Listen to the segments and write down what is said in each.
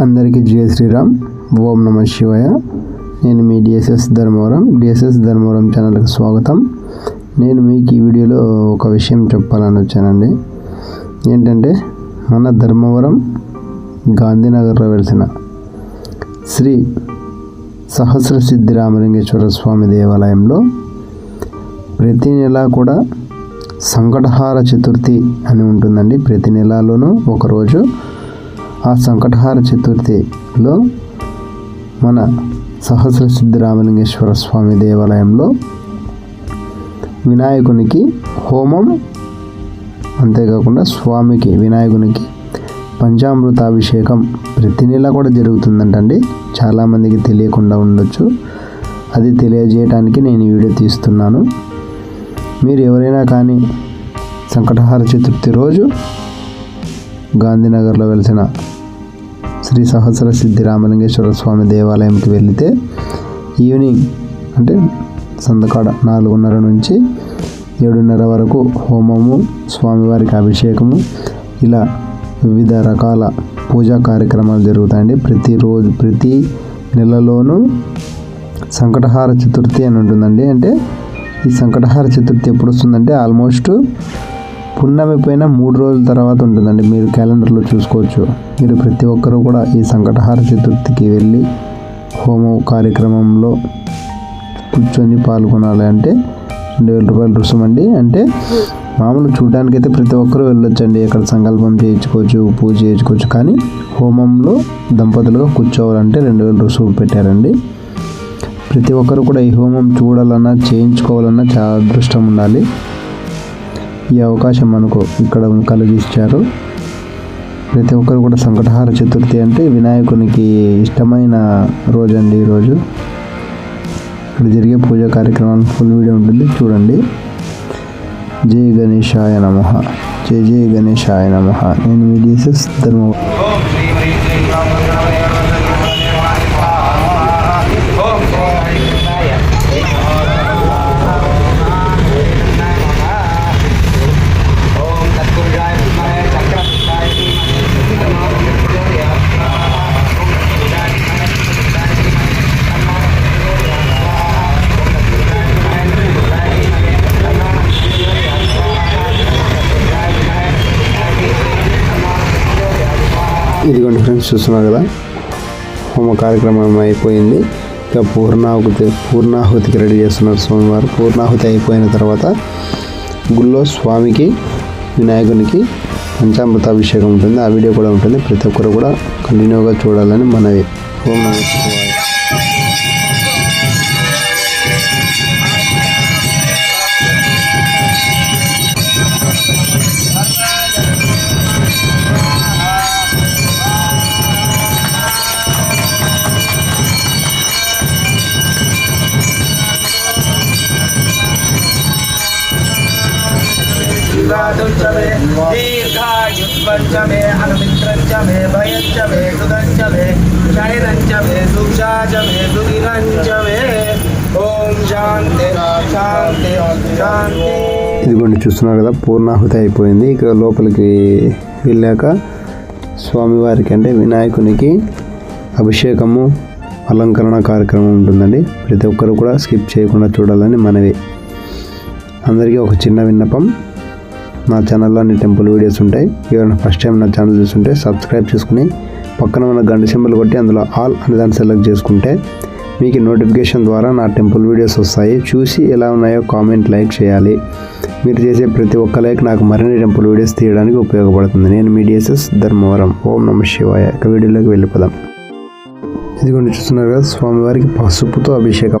అందరికీ జయ శ్రీరామ్. ఓం నమ శివాయ. నేను మీ డిఎస్ఎస్ ధర్మవరం. డిఎస్ఎస్ ధర్మవరం ఛానల్కి స్వాగతం. నేను మీకు ఈ వీడియోలో ఒక విషయం చెప్పాలని వచ్చానండి. ఏంటంటే మన ధర్మవరం గాంధీనగర్లో వెలిసిన శ్రీ సహస్ర సిద్ధి రామలింగేశ్వర స్వామి దేవాలయంలో ప్రతి నెల కూడా సంకటహార చతుర్థి అని ఉంటుందండి. ప్రతి నెలలోనూ ఒకరోజు ఆ సంకటహార చతుర్థిలో మన సహస్ర సిద్ధి రామలింగేశ్వర స్వామి దేవాలయంలో వినాయకునికి హోమం అంతేకాకుండా స్వామికి వినాయకునికి పంచామృతాభిషేకం ప్రతి నెల కూడా జరుగుతుందంటండి. చాలామందికి తెలియకుండా ఉండొచ్చు. అది తెలియజేయడానికి నేను వీడియో తీస్తున్నాను. మీరు ఎవరైనా కానీ సంకటహార చతుర్థి రోజు గాంధీనగర్లో వెలిసిన శ్రీ సహస్ర సిద్ధి రామలింగేశ్వర స్వామి దేవాలయంకి వెళితే ఈవినింగ్ అంటే సందకాడ నాలుగున్నర నుంచి ఏడున్నర వరకు హోమము స్వామివారికి అభిషేకము ఇలా వివిధ రకాల పూజా కార్యక్రమాలు జరుగుతాయండి. ప్రతిరోజు ప్రతి నెలలోనూ సంకటహార చతుర్థి అని ఉంటుందండి. అంటే ఈ సంకటహార చతుర్థి ఎప్పుడు వస్తుందంటే ఆల్మోస్ట్ పున్నమి పైన మూడు రోజుల తర్వాత ఉంటుందండి. మీరు క్యాలెండర్లో చూసుకోవచ్చు. మీరు ప్రతి ఒక్కరూ కూడా ఈ సంకటహార చతుర్థికి వెళ్ళి హోమ కార్యక్రమంలో కూర్చొని పాల్గొనాలి. అంటే రెండు వేల రూపాయలు రుసుం అండి. అంటే మామూలు చూడడానికైతే ప్రతి ఒక్కరూ వెళ్ళొచ్చండి. ఇక్కడ సంకల్పం చేయించుకోవచ్చు పూజ చేయించుకోవచ్చు. కానీ హోమంలో దంపతులుగా కూర్చోవాలంటే రెండు వేల రుసుము పెట్టారండి. ప్రతి ఒక్కరు కూడా ఈ హోమం చూడాలన్నా చేయించుకోవాలన్నా చాలా అదృష్టం ఉండాలి. ఈ అవకాశం మనకు ఇక్కడ కలిగిస్తారు ప్రతి ఒక్కరు కూడా సంకటహార చతుర్థి అంటే వినాయకునికి ఇష్టమైన రోజు అండి ఈరోజు. ఇక్కడ జరిగే పూజా కార్యక్రమాలు ఫుల్ వీడియో ఉంటుంది చూడండి. జై గణేశాయ నమ. జై జై గణేశాయ నమ. నేను మీ డిఎస్ఎస్ ధర్మ ఓం శ్రీ హరి శ్రీ రామచంద్రాయ ఓం శ్రీ హరికృష్ణాయ ఓం తత్పురుషాయ విద్మహే చక్రవర్తాయ ఇదిగోండి ఫ్రెండ్స్ చూస్తున్నారు కదా? హోమ కార్యక్రమం అయిపోయింది. ఇంకా పూర్ణాహుతి పూర్ణాహుతికి రెడీ చేస్తున్నారు స్వామివారు. పూర్ణాహుతి అయిపోయిన తర్వాత గుళ్ళో స్వామికి వినాయకునికి పంచామృత అభిషేకం ఉంటుంది. ఆ వీడియో కూడా ఉంటుంది. ప్రతి ఒక్కరు కూడా కంటిన్యూగా చూడాలని మనవి. ఓం నమస్కారం च मे दीर्घायुष्पञ्च मे अनुमित्रञ्च मे भयञ्च मे सुदञ्च मे शैरञ्च मे सुषा च मे सुगिरञ्च मे ॐ शान्ति शान्ति शान्ति ఇదిగోండి చూస్తున్నారు కదా పూర్ణాహుతి అయిపోయింది ఇక లోపలికి వెళ్ళాక స్వామివారికి అంటే వినాయకునికి అభిషేకము అలంకరణ కార్యక్రమం ఉంటుందండి ప్రతి ఒక్కరు కూడా స్కిప్ చేయకుండా చూడాలని మనవి అందరికీ ఒక చిన్న విన్నపం నా ఛానల్లో అన్ని టెంపుల్ వీడియోస్ ఉంటాయి. ఎవరైనా ఫస్ట్ టైం నా ఛానల్ చూస్తుంటే సబ్స్క్రైబ్ చేసుకుని పక్కన ఉన్న గంట సింబల్ కొట్టి అందులో ఆల్ అనే దాన్ని సెలెక్ట్ చేసుకుంటే మీకు నోటిఫికేషన్ ద్వారా నా టెంపుల్ వీడియోస్ వస్తాయి. చూసి ఎలా ఉన్నాయో కామెంట్ లైక్ చేయాలి. మీరు చేసే ప్రతి ఒక్క లైక్ నాకు మరిన్ని టెంపుల్ వీడియోస్ తీయడానికి ఉపయోగపడుతుంది. నేను మీ డిఎస్ఎస్ ధర్మవరం. ఓం నమ శివాయ. ఇక వీడియోలోకి వెళ్ళిపోదాం. ఇదిగోండి చూస్తున్నారు కదా స్వామివారికి పసుపుతో అభిషేకం.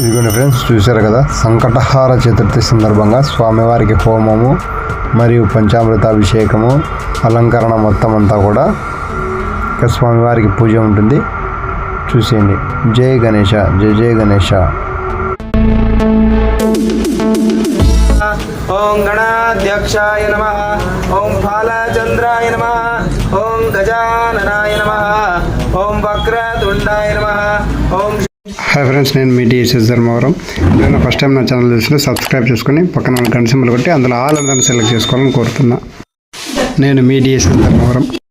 ఇదిగోండి ఫ్రెండ్స్ చూశారు కదా? సంకటహార చతుర్థి సందర్భంగా స్వామివారికి హోమము మరియు పంచామృతాభిషేకము అలంకరణ మొత్తం అంతా కూడా ఇక స్వామివారికి పూజ ఉంటుంది. చూసేయండి. జై గణేష జై జయ గణేష ఓం గణాధ్యక్షాయ నమ. ఓం బాలచంద్రాయ నమ. ఓం గజాననాయ నమ. ఓం వక్రతుండాయ నమ. ఓం హాయ్ ఫ్రెండ్స్ నేను మీ డిఎస్ఎస్ ధర్మవరం. నేను ఫస్ట్ టైం నా ఛానల్ చూసిన సబ్స్క్రైబ్ చేసుకుని పక్కన గంట కొట్టి అందులో ఆల్ సెలెక్ట్ చేసుకోవాలని కోరుతున్నా. నేను మీ డిఎస్ఎస్ ధర్మవరం.